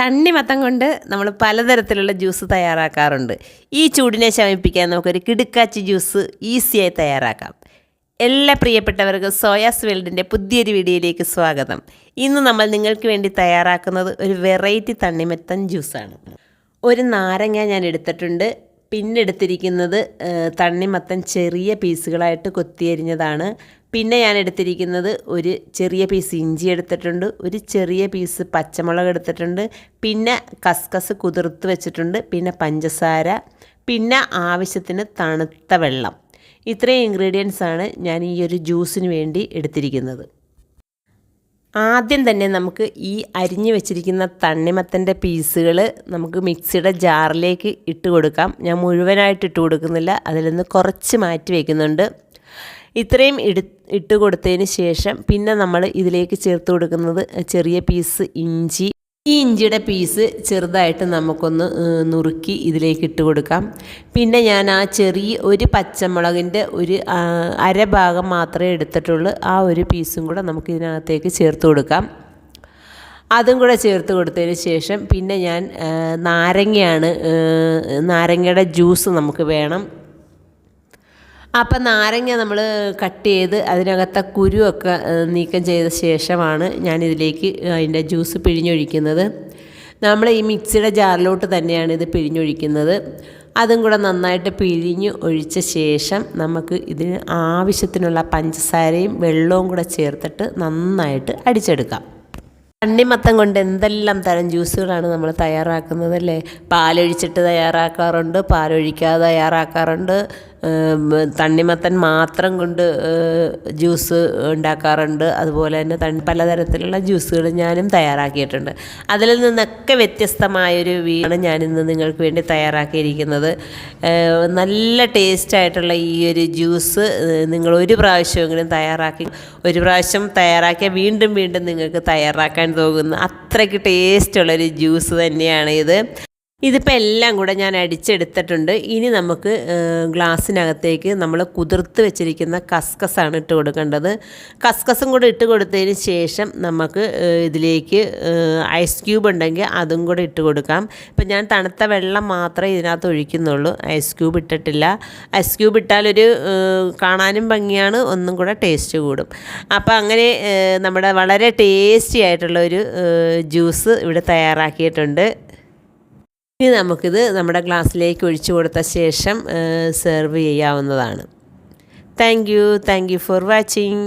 തണ്ണിമത്തം കൊണ്ട് നമ്മൾ പലതരത്തിലുള്ള ജ്യൂസ് തയ്യാറാക്കാറുണ്ട്. ഈ ചൂടിനെ ശമിപ്പിക്കാൻ നമുക്കൊരു കിടുക്കാച്ചി ജ്യൂസ് ഈസിയായി തയ്യാറാക്കാം. എല്ലാ പ്രിയപ്പെട്ടവർക്കും സോയാസ് വേൾഡിന്റെ പുതിയൊരു വീഡിയോയിലേക്ക് സ്വാഗതം. ഇന്ന് നമ്മൾ നിങ്ങൾക്ക് വേണ്ടി തയ്യാറാക്കുന്നത് ഒരു വെറൈറ്റി തണ്ണിമത്തൻ ജ്യൂസാണ്. ഒരു നാരങ്ങ ഞാൻ എടുത്തിട്ടുണ്ട്. പിന്നെ എടുത്തിരിക്കുന്നത് തണ്ണിമത്തൻ ചെറിയ പീസുകളായിട്ട് കൊത്തിയരിഞ്ഞതാണ്. പിന്നെ ഞാൻ എടുത്തിരിക്കുന്നത് ഒരു ചെറിയ പീസ് ഇഞ്ചി എടുത്തിട്ടുണ്ട് ഒരു ചെറിയ പീസ് പച്ചമുളക് എടുത്തിട്ടുണ്ട് പിന്നെ കസ്കസ് കുതിർത്ത് വെച്ചിട്ടുണ്ട് പിന്നെ പഞ്ചസാര പിന്നെ ആവശ്യത്തിന് തണുത്ത വെള്ളം. ഇത്രയും ഇൻഗ്രീഡിയൻസ് ആണ് ഞാൻ ഈ ഒരു ജ്യൂസിന് വേണ്ടി എടുത്തിരിക്കുന്നത്. ആദ്യം തന്നെ നമുക്ക് ഈ അരിഞ്ഞു വെച്ചിരിക്കുന്ന തണ്ണിമത്തന്റെ പീസുകൾ നമുക്ക് മിക്സിയുടെ ജാറിലേക്ക് ഇട്ട് കൊടുക്കാം. ഞാൻ മുഴുവനായിട്ട് ഇട്ട് കൊടുക്കുന്നില്ല. അതിൽ നിന്ന് കുറച്ച് മാറ്റി വയ്ക്കുന്നുണ്ട് ഇത്രയും ഇട് ഇട്ട് കൊടുത്തതിന് ശേഷം പിന്നെ നമ്മൾ ഇതിലേക്ക് ചേർത്ത് കൊടുക്കുന്നത് ചെറിയ പീസ് ഇഞ്ചി ഈ ഇഞ്ചിയുടെ പീസ് ചെറുതായിട്ട് നമുക്കൊന്ന് നുറുക്കി ഇതിലേക്ക് ഇട്ട് കൊടുക്കാം. പിന്നെ ഞാൻ ആ ചെറിയ ഒരു പച്ചമുളകിന്റെ ഒരു അര അരഭാഗം മാത്രമേ എടുത്തിട്ടുള്ളൂ. ആ ഒരു പീസും കൂടെ നമുക്ക് ഇതിനകത്തേക്ക് ചേർത്ത് കൊടുക്കാം. അതും കൂടെ ചേർത്ത് കൊടുത്തതിന് ശേഷം പിന്നെ ഞാൻ നാരങ്ങയാണ് നാരങ്ങയുടെ ജ്യൂസ് നമുക്ക് വേണം. അപ്പം നാരങ്ങ നമ്മൾ കട്ട് ചെയ്ത് അതിനകത്തെ കുരുവൊക്കെ നീക്കം ചെയ്ത ശേഷമാണ് ഞാനിതിലേക്ക് അതിന്റെ ജ്യൂസ് പിഴിഞ്ഞൊഴിക്കുന്നത്. നമ്മൾ ഈ മിക്സിയുടെ ജാറിലോട്ട് തന്നെയാണ് ഇത് പിഴിഞ്ഞൊഴിക്കുന്നത്. അതും കൂടെ നന്നായിട്ട് പിഴിഞ്ഞ് ഒഴിച്ച ശേഷം നമുക്ക് ഇതിന് ആവശ്യത്തിനുള്ള പഞ്ചസാരയും വെള്ളവും കൂടെ ചേർത്തിട്ട് നന്നായിട്ട് അടിച്ചെടുക്കാം. തണ്ണിമത്തം കൊണ്ട് എന്തെല്ലാം തരം ജ്യൂസുകളാണ് നമ്മൾ തയ്യാറാക്കുന്നത് അല്ലേ? പാലൊഴിച്ചിട്ട് തയ്യാറാക്കാറുണ്ട് പാലൊഴിക്കാതെ തയ്യാറാക്കാറുണ്ട് തണ്ണിമത്തൻ മാത്രം കൊണ്ട് ജ്യൂസ് ഉണ്ടാക്കാറുണ്ട്. അതുപോലെ തന്നെ തൺ പലതരത്തിലുള്ള ജ്യൂസുകൾ ഞാനും തയ്യാറാക്കിയിട്ടുണ്ട്. അതിൽ നിന്നൊക്കെ വ്യത്യസ്തമായൊരു വീടാണ് ഞാനിന്ന് നിങ്ങൾക്ക് വേണ്ടി തയ്യാറാക്കിയിരിക്കുന്നത്. നല്ല ടേസ്റ്റായിട്ടുള്ള ഈ ഒരു ജ്യൂസ് നിങ്ങൾ ഒരു പ്രാവശ്യമെങ്കിലും തയ്യാറാക്കി ഒരു പ്രാവശ്യം തയ്യാറാക്കിയാൽ വീണ്ടും വീണ്ടും നിങ്ങൾക്ക് തയ്യാറാക്കാൻ തോന്നുന്ന. അത്രയ്ക്ക് ടേസ്റ്റുള്ളൊരു ജ്യൂസ് തന്നെയാണ് ഇത്. ഇതിപ്പോൾ എല്ലാം കൂടെ ഞാൻ അടിച്ചെടുത്തിട്ടുണ്ട്. ഇനി നമുക്ക് ഗ്ലാസ്സിനകത്തേക്ക് നമ്മൾ കുതിർത്ത് വെച്ചിരിക്കുന്ന കസ്കസാണ് ഇട്ട് കൊടുക്കേണ്ടത്. കസ്കസും കൂടെ ഇട്ട് കൊടുത്തതിന് ശേഷം നമുക്ക് ഇതിലേക്ക് ഐസ് ക്യൂബ് ഉണ്ടെങ്കിൽ അതും കൂടെ ഇട്ട് കൊടുക്കാം. ഇപ്പം ഞാൻ തണുത്ത വെള്ളം മാത്രമേ ഇതിനകത്ത് ഒഴിക്കുന്നുള്ളൂ. ഐസ് ക്യൂബ് ഇട്ടിട്ടില്ല. ഐസ് ക്യൂബ് ഇട്ടാലൊരു കാണാനും ഭംഗിയാണ് ഒന്നും കൂടെ ടേസ്റ്റ് കൂടും. അപ്പോൾ അങ്ങനെ നമ്മുടെ വളരെ ടേസ്റ്റി ആയിട്ടുള്ള ഒരു ജ്യൂസ് ഇവിടെ തയ്യാറാക്കിയിട്ടുണ്ട്. ഇനി നമുക്കിത് നമ്മുടെ ഗ്ലാസ്സിലേക്ക് ഒഴിച്ചു കൊടുത്ത ശേഷം സെർവ് ചെയ്യാവുന്നതാണ്. Thank you thank you for watching